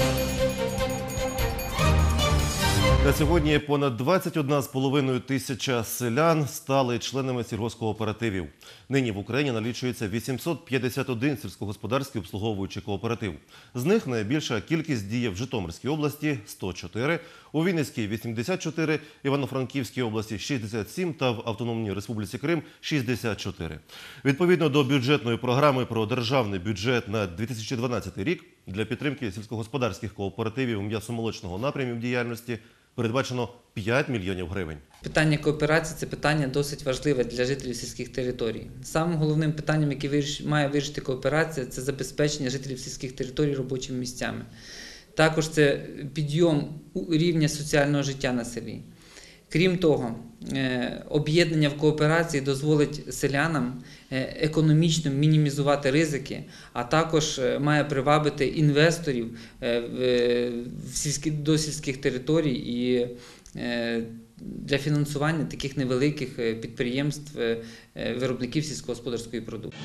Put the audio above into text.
Bye. На сьогодні понад 21,5 тисяча селян стали членами сільгоспкооперативів. Нині в Україні налічується 851 сільськогосподарський обслуговуючий кооператив. З них найбільша кількість діє в Житомирській області – 104, у Вінницькій – 84, Івано-Франківській області – 67 та в Автономній Республіці Крим – 64. Відповідно до бюджетної програми про державний бюджет на 2012 рік для підтримки сільськогосподарських кооперативів м'ясомолочного напрямів діяльності передбачено 5 мільйонів гривень. Питання кооперації це питання досить важливе для жителів сільських територій. Самим головним питанням, яке має вирішити кооперація, це забезпечення жителів сільських територій робочими місцями. Також це підйом рівня соціального життя на селі. Крім того, е, об'єднання в кооперації дозволить селянам е, економічно мінімізувати ризики, а також е, має привабити інвесторів до сільських територій і для фінансування таких невеликих підприємств, виробників сільськогосподарської продукції.